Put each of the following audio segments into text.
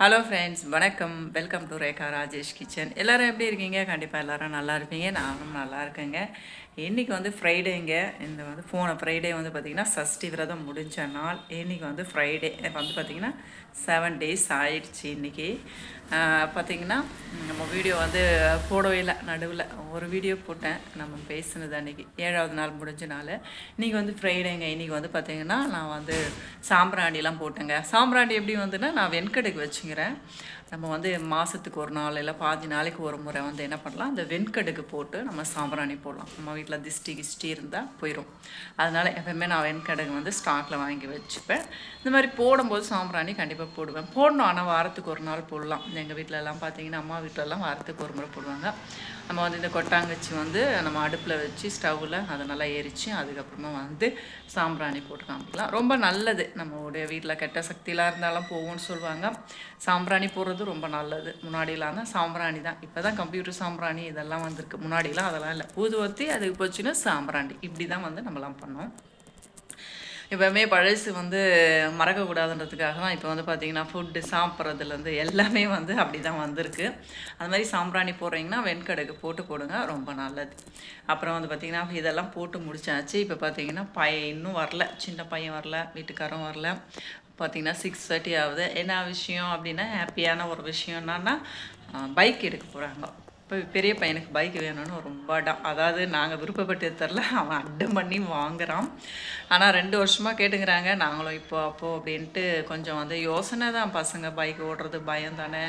Hello friends வணக்கம். Welcome to Rekha Rajesh kitchen எல்லோரும் எப்படி இருக்கீங்க? கண்டிப்பாக எல்லோரும் நல்லா இருப்பீங்க. நானும் நல்லா இருக்கேங்க. இன்றைக்கி வந்து ஃப்ரைடேங்க இந்த வந்து போன ஃப்ரைடே வந்து பார்த்திங்கன்னா சஷ்டி விரதம் முடிஞ்ச நாள். இன்றைக்கி வந்து ஃப்ரைடே வந்து பார்த்திங்கன்னா செவன் டேஸ் ஆயிடுச்சு இன்றைக்கி பார்த்திங்கன்னா நம்ம வீடியோ வந்து போடவே இல்லை நடுவில். ஒரு வீடியோ போட்டேன் நம்ம பேசினது அன்றைக்கி ஏழாவது நாள் முடிஞ்ச நாள். இன்றைக்கி வந்து ஃப்ரைடேங்க. இன்றைக்கி வந்து பார்த்திங்கன்னா நான் வந்து சாம்பிராணிலாம் போட்டேங்க. சாம்பிராணி எப்படி வந்துன்னா நான் வெண்கடுக்கு வச்சுக்கிறேன். நம்ம வந்து மாதத்துக்கு ஒரு நாள் இல்லை பாதி நாளைக்கு ஒரு முறை வந்து என்ன பண்ணலாம் அந்த வெண்கடுக்கு போட்டு நம்ம சாம்பிராணி போடலாம். நம்ம வீட்டில் திஷ்டி கிஷ்டி இருந்தால் போயிடும் அதனால் எப்பவுமே நான் வெண்கடுகு வந்து ஸ்டாக்கில் வாங்கி வச்சுப்பேன். இந்த மாதிரி போடும்போது சாம்பிராணி கண்டிப்பாக போடுவேன். போடணும் ஆனால் வாரத்துக்கு ஒரு நாள் போடலாம். எங்கள் வீட்டிலலாம் பார்த்தீங்கன்னா அம்மா வீட்டிலலாம் வாரத்துக்கு ஒரு முறை போடுவாங்க. நம்ம வந்து இந்த கொட்டாங்கச்சி வந்து நம்ம அடுப்பில் வச்சு ஸ்டவ்வில் அதை நல்லா எரித்து அதுக்கப்புறமா வந்து சாம்பிராணி போட்டு காமிக்கலாம். ரொம்ப நல்லது. நம்மளுடைய வீட்டில் கெட்ட சக்தியெலாம் இருந்தாலும் போகும்னு சொல்லுவாங்க. சாம்பிராணி போடுறது ரொம்ப நல்லது. முன்னாடியெலாம் தான் சாம்பிராணி தான். இப்போ தான் கம்ப்யூட்டர் சாம்பிராணி இதெல்லாம் வந்திருக்கு. முன்னாடிலாம் அதெல்லாம் இல்லை. ஊதுவத்தி அதுக்கு போச்சுன்னா சாம்பிராணி. இப்படி தான் வந்து நம்மலாம் பண்ணோம். எப்போவுமே பழசு வந்து மறக்கக்கூடாதுன்றதுக்காக தான் இப்போ வந்து பார்த்திங்கன்னா ஃபுட்டு சாப்பிட்றதுலேருந்து எல்லாமே வந்து அப்படி தான் வந்திருக்கு. அது மாதிரி சாம்பிராணி போடுறீங்கன்னா வெண்கடுகு போட்டு போடுங்க ரொம்ப நல்லது. அப்புறம் வந்து பார்த்திங்கன்னா இதெல்லாம் போட்டு முடிச்சாச்சு. இப்போ பார்த்தீங்கன்னா பையன் இன்னும் வரல. சின்ன பையன் வரல வீட்டுக்காரரும் வரல. பார்த்தீங்கன்னா சிக்ஸ் தேர்ட்டி ஆகுது. என்ன விஷயம் அப்படின்னா ஹாப்பியான ஒரு விஷயம் என்னன்னா பைக் எடுக்க போகிறாங்க இப்போ பெரிய பையனுக்கு பைக் வேணும்னு ரொம்ப அடம் அதாவது நாங்கள் விருப்பப்பட்டு தரல அவன் அட்டம் பண்ணி வாங்குறான். ஆனால் ரெண்டு வருஷமாக கேட்டுக்கிறாங்க. நாங்களும் இப்போ அப்போது அப்படின்ட்டு கொஞ்சம் வந்து யோசனை தான் பசங்க. பைக் ஓட்டுறது பயம் தானே.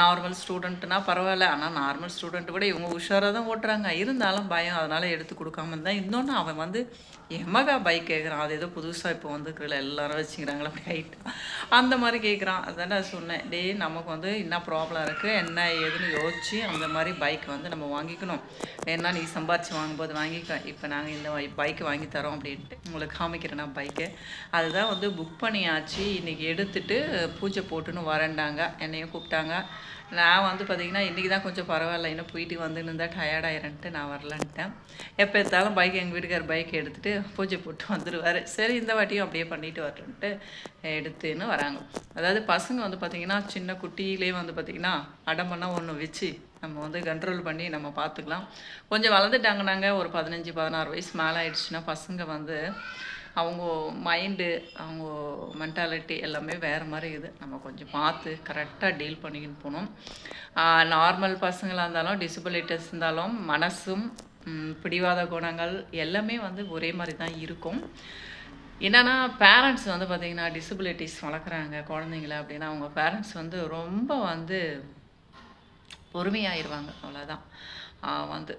நார்மல் ஸ்டூடெண்ட்னா பரவாயில்ல. ஆனால் நார்மல் ஸ்டூடெண்ட்டு கூட இவங்க உஷாராக தான் ஓட்டுறாங்க. இருந்தாலும் பயம். அதனால் எடுத்து கொடுக்காம இருந்தால் இன்னொன்று அவன் வந்து எமகா பைக் கேட்குறான் அது ஏதோ புதுசாக இப்போ வந்துருக்குல எல்லாரும் வச்சுக்கிறாங்களா அப்படி ஹைட்டாக அந்த மாதிரி கேட்குறான் அதான் நான் சொன்னேன். டே நமக்கு வந்து என்ன ப்ராப்ளம் இருக்குது என்ன ஏதுன்னு யோசிச்சு அந்த மாதிரி பைக் வந்து நம்ம வாங்கிக்கணும். ஏன்னா நீ சம்பாரிச்சு வாங்கும்போது வாங்கிக்க. இப்போ நாங்கள் இந்த பைக்கு வாங்கி தரோம் அப்படின்ட்டு உங்களுக்கு காமிக்கிறேன் நான் பைக்கு அதுதான் வந்து புக் பண்ணியாச்சு. இன்றைக்கி எடுத்துட்டு பூஜை போட்டுன்னு வரேன்டாங்க. என்னையும் கூப்பிட்டாங்க. நான் வந்து பார்த்திங்கன்னா இன்றைக்கி தான் கொஞ்சம் பரவாயில்ல. இன்னும் போயிட்டு வந்துன்னு இருந்தால் டயர்டாயிரன்ட்டு நான் வரலன்ட்டேன். எப்போ எடுத்தாலும் பைக் எங்கள் வீட்டுக்கார் பைக் எடுத்துகிட்டு பூஜை போட்டு வந்துடுவார் சரி இந்த வாட்டியும் அப்படியே பண்ணிட்டு வரட்டுன்ட்டு எடுத்துன்னு வராங்க. அதாவது பசங்க வந்து பார்த்திங்கன்னா சின்ன குட்டியிலே வந்து பார்த்திங்கன்னா அடம்பண்ணா ஒன்று வச்சு நம்ம வந்து கண்ட்ரோல் பண்ணி நம்ம பார்த்துக்கலாம் கொஞ்சம் வளர்ந்துட்டாங்கன்னாங்க ஒரு பதினஞ்சு பதினாறு வயசு மேலே ஆயிடுச்சுன்னா பசங்க வந்து அவங்க மைண்டு அவங்க மென்டாலிட்டி எல்லாமே வேறு மாதிரி இது நம்ம கொஞ்சம் பார்த்து கரெக்டாக டீல் பண்ணிக்கின்னு போகணும். நார்மல் பசங்களாக இருந்தாலும் டிசபிலிட்டிஸ் இருந்தாலும் மனசும் பிடிவாத குணங்கள் எல்லாமே வந்து ஒரே மாதிரி தான் இருக்கும். என்னென்னா பேரண்ட்ஸ் வந்து பார்த்திங்கன்னா டிசபிலிட்டிஸ் வளர்க்குறாங்க குழந்தைங்கள அப்படின்னா அவங்க பேரண்ட்ஸ் வந்து ரொம்ப வந்து பொறுமையாயிருவாங்க. அவ்வளோதான் வந்து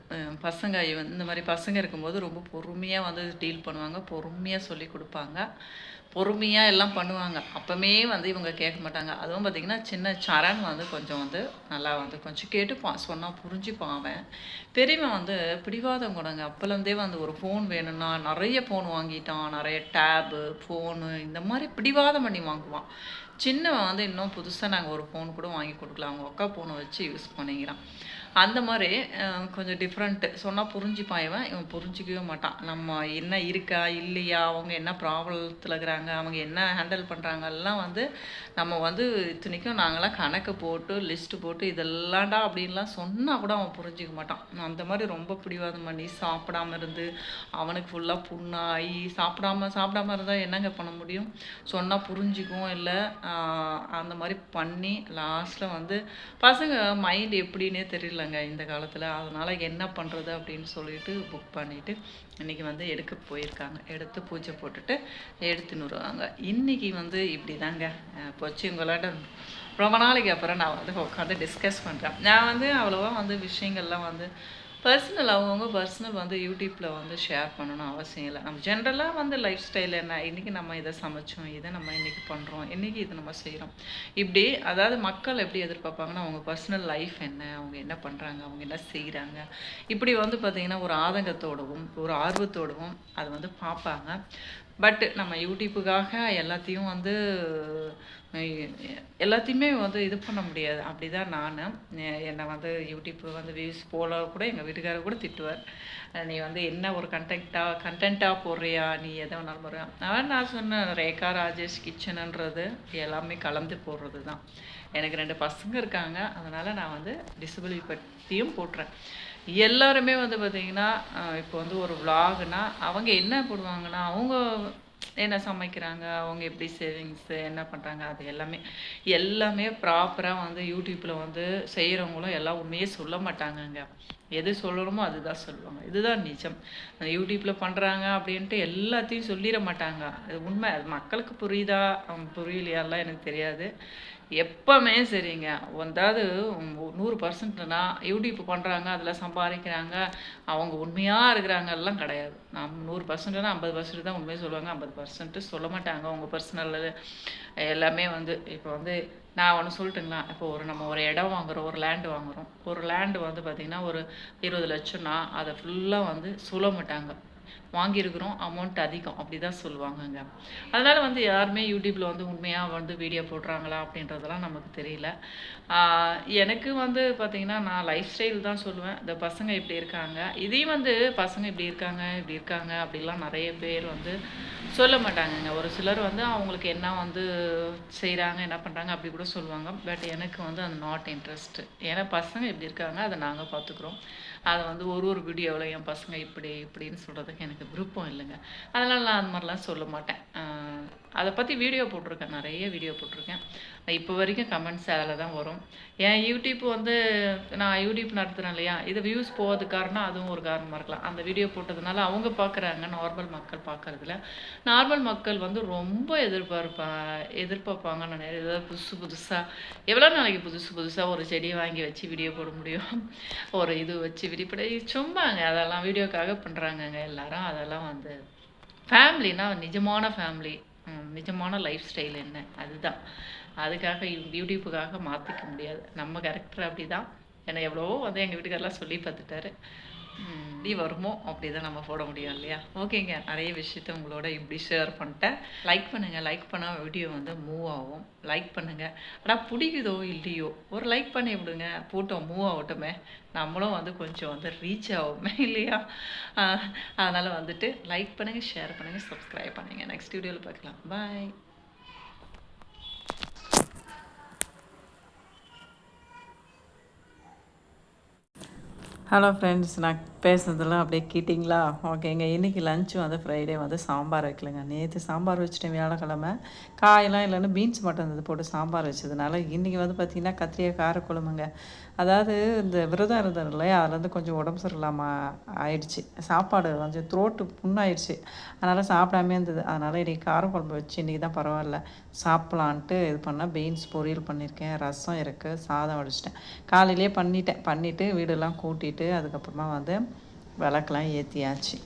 பசங்க இந்த மாதிரி பசங்க இருக்கும்போது ரொம்ப பொறுமையாக வந்து டீல் பண்ணுவாங்க பொறுமையாக சொல்லி கொடுப்பாங்க. பொறுமையாக எல்லாம் பண்ணுவாங்க. அப்போமே வந்து இவங்க கேட்க மாட்டாங்க. அதுவும் பார்த்திங்கன்னா சின்ன சரண் வந்து கொஞ்சம் வந்து நல்லா வந்து கொஞ்சம் கேட்டுப்பான் சொன்னால் புரிஞ்சுப்பான் அவன். பெரியவன் வந்து பிடிவாதம் கொடுங்க. அப்போலேருந்தே வந்து ஒரு ஃபோன் வேணும்னா நிறைய ஃபோன் வாங்கிட்டான். நிறைய டேபு ஃபோனு இந்த மாதிரி பிடிவாதம் பண்ணி வாங்குவான். சின்னவன் வந்து இன்னும் புதுசாக நாங்கள் ஒரு ஃபோன் கூட வாங்கி கொடுக்கலாம் அவங்க அக்கா ஃபோனை வச்சு யூஸ் பண்ணிக்கிறான். அந்த மாதிரி கொஞ்சம் டிஃப்ரெண்ட்டு சொன்னால் புரிஞ்சுப்பான் இவன். இவன் புரிஞ்சிக்கவே மாட்டான். நம்ம என்ன இருக்கா இல்லையா அவங்க என்ன ப்ராப்ளத்தில் இருக்கிறாங்க அவங்க என்ன ஹேண்டில் பண்ணுறாங்கலாம் வந்து நம்ம வந்து இத்தனைக்கும் நாங்களாம் கணக்கு போட்டு லிஸ்ட்டு போட்டு இதெல்லாம்டா அப்படின்லாம் சொன்னால் கூட அவன் புரிஞ்சிக்க மாட்டான். அந்த மாதிரி ரொம்ப பிடிவாதம் பண்ணி சாப்பிடாம இருந்து அவனுக்கு ஃபுல்லாக புண்ணாகி சாப்பிடாம சாப்பிடாம இருந்தால் என்னங்க பண்ண முடியும்? சொன்னால் புரிஞ்சிக்கும் இல்லை. அந்த மாதிரி பண்ணி லாஸ்ட்டில் வந்து பசங்க மைண்ட் எப்படின்னே தெரியல. இல்லைங்க இந்த காலத்தில். அதனால் என்ன பண்ணுறது அப்படின்னு சொல்லிட்டு புக் பண்ணிவிட்டு இன்றைக்கி வந்து எடுக்க போயிருக்காங்க. எடுத்து பூஜை போட்டுட்டு எடுத்துன்னு வருவாங்க. இன்றைக்கி வந்து இப்படி தாங்க போச்சு உங்களாட்ட ரொம்ப நாளைக்கு அப்புறம் நான் வந்து உட்காந்து டிஸ்கஸ் பண்ணுறேன் நான் வந்து அவ்வளோவா வந்து விஷயங்கள்லாம் வந்து பர்சனல் அவங்கவுங்க பர்சனல் வந்து யூடியூப்பில் வந்து ஷேர் பண்ணணும் அவசியம் இல்லை. நம்ம ஜென்ரலாக வந்து லைஃப் ஸ்டைல் என்ன இன்றைக்கி நம்ம இதை சமைச்சோம் இதை நம்ம இன்றைக்கி பண்ணுறோம் இன்றைக்கி இதை நம்ம செய்கிறோம் இப்படி அதாவது மக்கள் எப்படி எதிர்பார்ப்பாங்கன்னா அவங்க பர்சனல் லைஃப் என்ன அவங்க என்ன பண்ணுறாங்க அவங்க என்ன செய்கிறாங்க இப்படி வந்து பார்த்திங்கன்னா ஒரு ஆதங்கத்தோடவும் ஒரு ஆர்வத்தோடவும் அதை வந்து பார்ப்பாங்க. பட் நம்ம யூடியூப்புக்காக எல்லாத்தையும் வந்து எல்லாத்தையுமே வந்து இது பண்ண முடியாது. அப்படி தான் நான் என்னை வந்து யூடியூப் வந்து வியூஸ் போல கூட எங்கள் வீட்டுக்காரர் கூட திட்டுவார். நீ வந்து என்ன ஒரு கண்டென்ட்டாக கண்டென்ட்டாக போடுறியா? நீ எதை வேணாலும் போடுறியா? அதான் நான் சொன்னேன் ரேகா ராஜேஷ் கிச்சனுன்றது எல்லாமே கலந்து போடுறது தான் எனக்கு ரெண்டு பசங்க இருக்காங்க. அதனால் நான் வந்து டிசபிலிட்டி பற்றியும் போட்டுறேன். எல்லாருமே வந்து பார்த்திங்கன்னா இப்போ வந்து ஒரு vlogனா அவங்க என்ன போடுவாங்கன்னா அவங்க என்ன சமைக்கிறாங்க அவங்க எப்படி சேவிங்ஸு என்ன பண்ணுறாங்க அது எல்லாமே எல்லாமே ப்ராப்பராக வந்து யூடியூப்பில் வந்து செய்கிறவங்களும் எல்லாம் உண்மையே சொல்ல மாட்டாங்கங்க. எது சொல்லணுமோ அதுதான் சொல்லுவாங்க. இதுதான் நிஜம். யூடியூப்பில் பண்ணுறாங்க அப்படின்ட்டு எல்லாத்தையும் சொல்லிட மாட்டாங்க. அது உண்மை. அது மக்களுக்கு புரியுதா? அவங்க புரியலையாலாம் எனக்கு தெரியாது. எப்பவுமே சரிங்க. அதாவது நூறு பர்சன்ட்னா யூடியூப் பண்ணுறாங்க அதில் சம்பாதிக்கிறாங்க அவங்க உண்மையாக இருக்கிறாங்க எல்லாம் கிடையாது. நம் நூறு பர்சன்ட்னா ஐம்பது பர்சன்ட் தான் உண்மையை சொல்லுவாங்க. ஐம்பது பர்சன்ட்டு சொல்ல மாட்டாங்க. அவங்க பர்சனல் எல்லாமே வந்து இப்போ வந்து நான் ஒன்று சொல்லட்டுங்களா? இப்போ ஒரு நம்ம ஒரு இடம் வாங்குறோம் ஒரு லேண்டு வாங்குறோம். ஒரு லேண்டு வந்து பார்த்திங்கன்னா ஒரு இருபது லட்சம்னா அதை ஃபுல்லாக வந்து சொல்ல மாட்டாங்க வாங்கியிருக்கிறோம் அமௌண்ட் அதிகம் அப்படி தான் சொல்லுவாங்கங்க. அதனால் வந்து யாருமே யூடியூப்பில் வந்து உண்மையாக வந்து வீடியோ போடுறாங்களா அப்படின்றதெல்லாம் நமக்கு தெரியல. எனக்கு வந்து பார்த்திங்கன்னா நான் லைஃப் ஸ்டைல் தான் சொல்லுவேன். இந்த பசங்க இப்படி இருக்காங்க. இதையும் வந்து பசங்க இப்படி இருக்காங்க இப்படி இருக்காங்க அப்படிலாம் நிறைய பேர் வந்து சொல்ல மாட்டாங்கங்க. ஒரு சிலர் வந்து அவங்களுக்கு என்ன வந்து செய்கிறாங்க என்ன பண்ணுறாங்க அப்படி கூட சொல்லுவாங்க. பட் எனக்கு வந்து அது நாட் இன்ட்ரெஸ்ட்டு ஏன்னா பசங்க இப்படி இருக்காங்க அதை நாங்கள் பார்த்துக்குறோம் அதை வந்து ஒரு ஒரு வீடியோவில் என் பசங்க இப்படி இப்படின்னு சொல்கிறது சொல்கிறதுக்கு எனக்கு விருப்பம் இல்லைங்க. அதனால் நான் அந்த மாதிரிலாம் சொல்ல மாட்டேன். அதை பற்றி வீடியோ போட்டிருக்கேன். நிறைய வீடியோ போட்டிருக்கேன். இப்போ வரைக்கும் கமெண்ட்ஸ் அதில் தான் வரும். என் யூடியூப் வந்து நான் யூடியூப் நடத்துகிறேன் இல்லையா? இது வியூஸ் போகிறது காரணம் அதுவும் ஒரு காரணமாக இருக்கலாம். அந்த வீடியோ போட்டதுனால அவங்க பார்க்குறாங்க. நார்மல் மக்கள் பார்க்குறதுல. நார்மல் மக்கள் வந்து ரொம்ப எதிர்பார்ப்பா எதிர்பார்ப்பாங்க. நான் ஏதாவது புதுசு புதுசாக எவ்வளோ நாளைக்கு புதுசு புதுசாக ஒரு செடியை வாங்கி வச்சு வீடியோ போட முடியும்? ஒரு இது வச்சு விடிப்படை சும்மாங்க. அதெல்லாம் வீடியோக்காக பண்ணுறாங்கங்க எல்லாரும் அதெல்லாம் வந்து ஃபேமிலினா நிஜமான ஃபேமிலி நிஜமான லைஃப் ஸ்டைல் என்ன? அதுதான். அதுக்காக யூ- யூடியூப்புக்காக மாற்றிக்க முடியாது. நம்ம கேரக்டர் அப்படி தான் ஏன்னா எவ்வளவோ வந்து எங்கள் வீட்டுக்காரெல்லாம் சொல்லி பார்த்துட்டாரு. எப்படி வருமோ அப்படி தான் நம்ம போட முடியும் இல்லையா? ஓகேங்க. நிறைய விஷயத்த உங்களோட இப்படி ஷேர் பண்ணிட்டேன். லைக் பண்ணுங்கள் லைக் பண்ணால் வீடியோ வந்து மூவ் ஆகும். லைக் பண்ணுங்கள் ஆனால் பிடிக்குதோ இல்லையோ ஒரு லைக் பண்ணி விடுங்க. போட்டோம் மூவ் ஆகட்டுமே. நம்மளும் வந்து கொஞ்சம் வந்து ரீச் ஆகுமே இல்லையா? அதனால் வந்துட்டு லைக் பண்ணுங்கள் ஷேர் பண்ணுங்கள் சப்ஸ்கிரைப் பண்ணுங்கள் நெக்ஸ்ட் வீடியோவில் பார்க்கலாம். பாய் ஹலோ ஃப்ரெண்ட்ஸ் நான் பேசுனதெல்லாம் அப்படியே கேட்டிங்களா? ஓகேங்க இன்றைக்கி லஞ்ச் வந்து ஃப்ரைடே வந்து சாம்பார் வைக்கலங்க. நேற்று சாம்பார் வச்சுட்டேன் வியாழக்கிழமை. காயெல்லாம் இல்லைன்னா பீன்ஸ் மட்டும் இருந்தது போட்டு சாம்பார் வச்சதுனால இன்றைக்கி வந்து பார்த்திங்கன்னா கத்திரிக்காய் காரக்குழம்புங்க. அதாவது இந்த விரதம் இருந்தது இல்லையா? அதுலேருந்து கொஞ்சம் உடம்பு சரியில்லாமல் ஆயிடுச்சு. சாப்பாடு கொஞ்சம் த்ரோட்டு புண்ணாயிடுச்சு. அதனால் சாப்பிடாமே இருந்தது. அதனால் இன்றைக்கி காரக்குழம்பு வச்சு இன்றைக்கி தான் பரவாயில்ல. சாப்பிட்லான்ட்டு இது பண்ணால் பீன்ஸ் பொரியல் பண்ணியிருக்கேன். ரசம் இருக்குது சாதம் வடிச்சிட்டேன். காலையிலே பண்ணிட்டேன். பண்ணிவிட்டு வீடெல்லாம் கூட்டிட்டு அதுக்கப்புறமா வந்து விளக்கெலாம் ஏற்றியாச்சு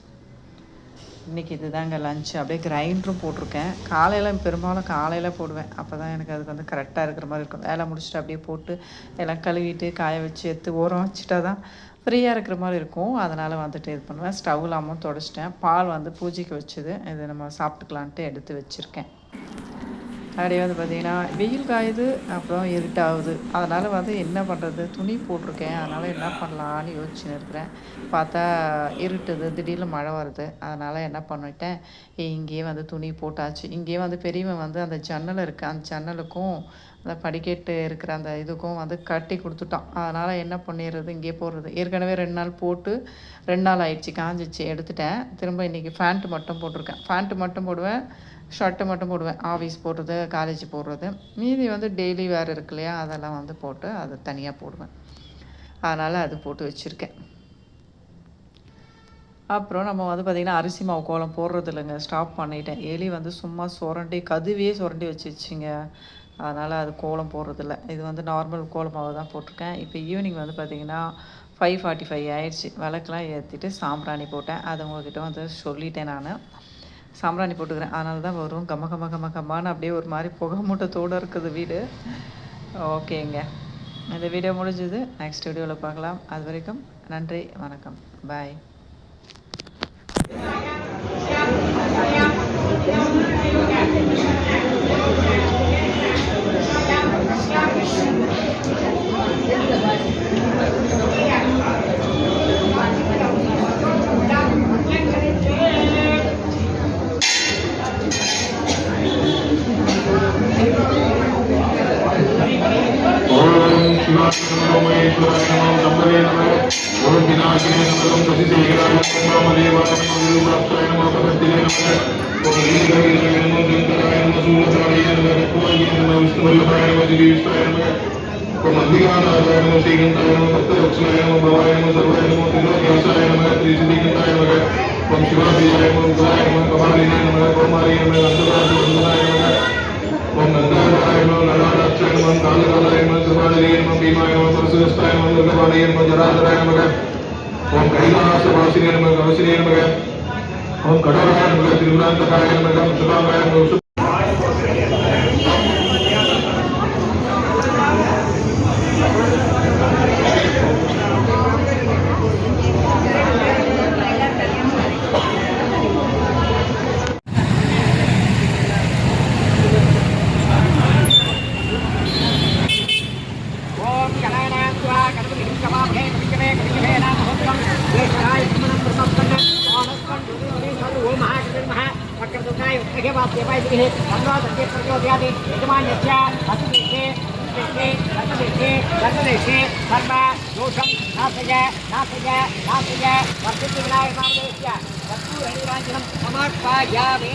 இன்றைக்கி இதுதாங்க லஞ்ச் அப்படியே கிரைண்டரும் போட்டிருக்கேன். காலையில் பெரும்பாலும் காலையில் போடுவேன். அப்போ தான் எனக்கு அதுக்கு வந்து கரெக்டாக இருக்கிற மாதிரி இருக்கும். வேலை முடிச்சுட்டு அப்படியே போட்டு எல்லாம் கழுவிட்டு காய வச்சு எடுத்து ஓரம் வச்சுட்டா தான் ஃப்ரீயாக இருக்கிற மாதிரி இருக்கும். அதனால் வந்துட்டு இது பண்ணுவேன். ஸ்டவ் இல்லாமல் தொடச்சிட்டேன் பால் வந்து பூஜைக்கு வச்சது. இது நம்ம சாப்பிட்டுக்கலான்ட்டு எடுத்து வச்சுருக்கேன். அப்படியே வந்து பார்த்திங்கன்னா வெயில் காயுது அப்புறம் இருட்டாகுது. அதனால் வந்து என்ன பண்ணுறது துணி போட்டிருக்கேன். அதனால் என்ன பண்ணலான்னு யோசிச்சுன்னு இருக்கிறேன் பார்த்தா இருட்டுது திடீர்னு மழை வருது. அதனால் என்ன பண்ணிட்டேன்? இங்கேயே வந்து துணி போட்டாச்சு. இங்கேயே வந்து பெரியவன் வந்து அந்த ஜன்னல் இருக்குது அந்த ஜன்னலுக்கும் அந்த படிக்கட்டு இருக்கிற அந்த இதுக்கும் வந்து கட்டி கொடுத்துட்டான். அதனால் என்ன பண்ணிடுறது? இங்கே போடுறது. ஏற்கனவே ரெண்டு நாள் போட்டு ரெண்டு நாள் ஆயிடுச்சு காஞ்சிச்சு. எடுத்துட்டேன். திரும்ப இன்றைக்கி ஃபேண்ட்டு மட்டும் போட்டிருக்கேன். ஃபேண்ட்டு மட்டும் போடுவேன் ஷர்ட்டு மட்டும் போடுவேன். ஆஃபீஸ் போடுறது காலேஜ் போடுறது. மீதி வந்து டெய்லி வேறு இருக்கு இல்லையா? அதெல்லாம் வந்து போட்டு அதை தனியாக போடுவேன். அதனால் அது போட்டு வச்சுருக்கேன். அப்புறம் நம்ம வந்து பார்த்திங்கன்னா அரிசி மாவு கோலம் போடுறது இல்லைங்க ஸ்டாப் பண்ணிட்டேன். எலி வந்து சும்மா சுரண்டி கதுவே சுரண்டி வச்சிருச்சுங்க. அதனால் அது கோலம் போடுறதில்ல. இது வந்து நார்மல் கோலம் மாவு தான் போட்டிருக்கேன். இப்போ ஈவினிங் வந்து பார்த்திங்கன்னா ஃபைவ் ஃபார்ட்டி ஃபைவ் ஆயிடுச்சு. விளக்கெலாம் ஏற்றிட்டு சாம்பிராணி போட்டேன். அது உங்ககிட்ட வந்து சொல்லிட்டேன் நான். சாம்பிராணி போட்டுக்கிறேன். அதனால தான் வரும். கம கம கம கம்மான்னு அப்படியே ஒரு மாதிரி புகை மூட்டத்தோடு இருக்குது வீடு. ஓகேங்க. இந்த வீடியோ முடிஞ்சது. நெக்ஸ்ட் வீடியோவில் பார்க்கலாம். அது வரைக்கும் நன்றி வணக்கம். பாய் ഭീമായ സരസ്വസ്ഥായ ജരാധരായ മകൻ ಓಂ ಕೈಲಾಸ ವಾಸಿನಿಯರ ಮಗ ಓಂ ಕಡೋರಾಯ ಮಗ ತಿರುವನಂತಕಾಯ நாப்பிய நாப்பிய வர்த்தித்து விநாயகமாம் தேசிய வஸ்து ரணிவாஞ்சனம் சமர்ப்பாயாமே